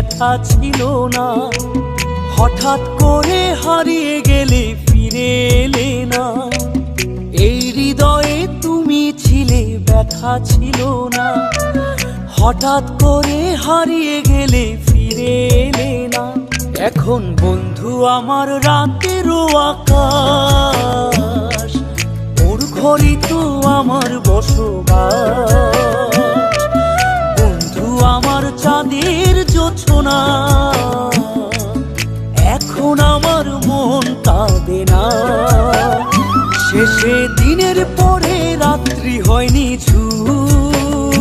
ব্যথা ছিল না। হঠাৎ করে হারিয়ে গেলে ফিরে এলে না। এই হৃদয়ে তুমি ছিলে, ব্যথা ছিল না। হঠাৎ করে হারিয়ে গেলে ফিরে এলে না। এখন বন্ধু আমার রাতেরও আকাশ ওর ঘরই তো আমার বসবাস। বন্ধু আমার চাঁদের জোছনা এখন আমার মন কাঁদে না। শেষে দিনের পরে রাত্রি হয়নি ঝুম।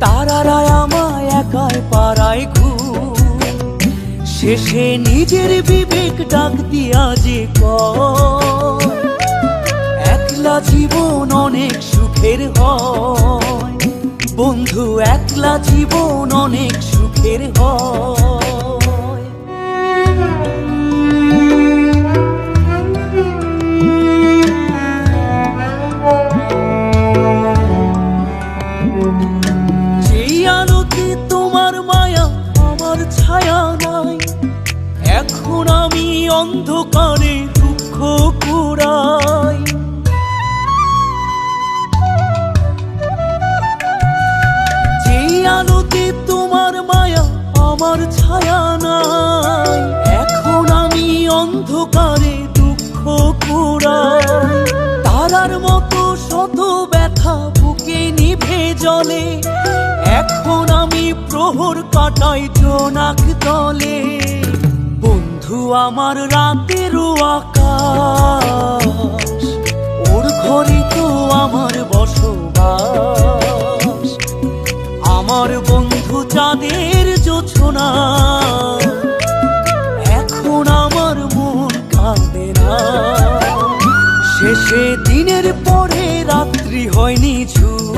তারারা আমায় একাই পাড়ায় ঘুম। শেষে নিজের বিবেক ডাক দিয়া যে একলা জীবন অনেক সুখের হয়। বন্ধু, একলা জীবন অনেক সুখের হয়। যেই আলোতে তোমার মায়া আমার ছায়া নাই এখন আমি অন্ধকারে আমার ছায়া নাই। এখন আমি অন্ধকারে দুঃখ কুড়াই। তারার মতো শত ব্যথা বুকে নিভে জলে। এখন আমি প্রহর কাটাই জোনাক তলে। বন্ধু, আমার রাতেরও আকাশ, ওর ঘরে তো আমার বসবাস। আমার বন্ধু চাঁদের জোছনা এখন আমার মন কাঁদে না। শেষে দিনের পরে রাত্রি হয়নি ঝুম।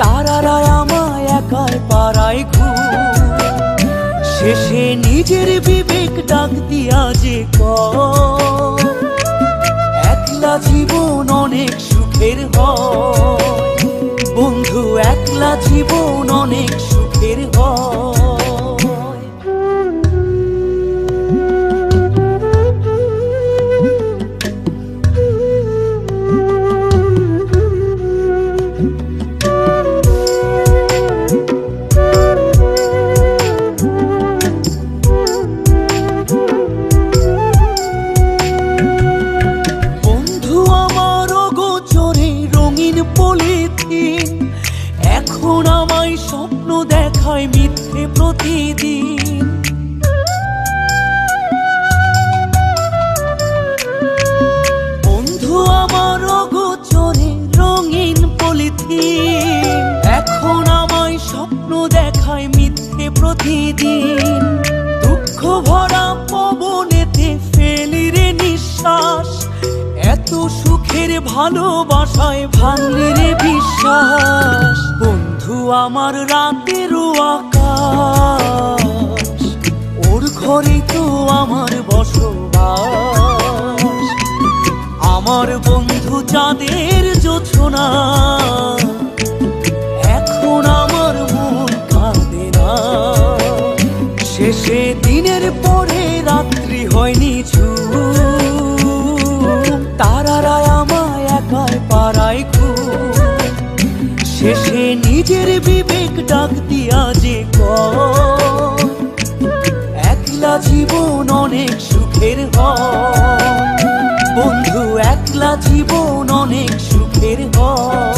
তারারা আমায় একাই পাড়ায় ঘুম। শেষে নিজের বিবেক ডাক দিয়া যে কয়, একলা জীবন অনেক সুখের হয়। বন্ধু, একলা জীবন অনেক প্রতিদিন দুঃখ ভরা পবনেতে ফেলি রে নিঃশ্বাস। এত সুখের ভালোবাসায় ভাঙলি রে বিশ্বাস। বন্ধু, আমার রাতেরও আকাশ, ওর ঘরে তো আমার বসবাস। আমার বন্ধু চাঁদের জোছনা তারারা আমায় একাই পাড়ায় শেষে নিজের বিবেক ডাক দিয়া যে একলা জীবন অনেক সুখের হয়। বন্ধু, একলা জীবন অনেক সুখের হয়।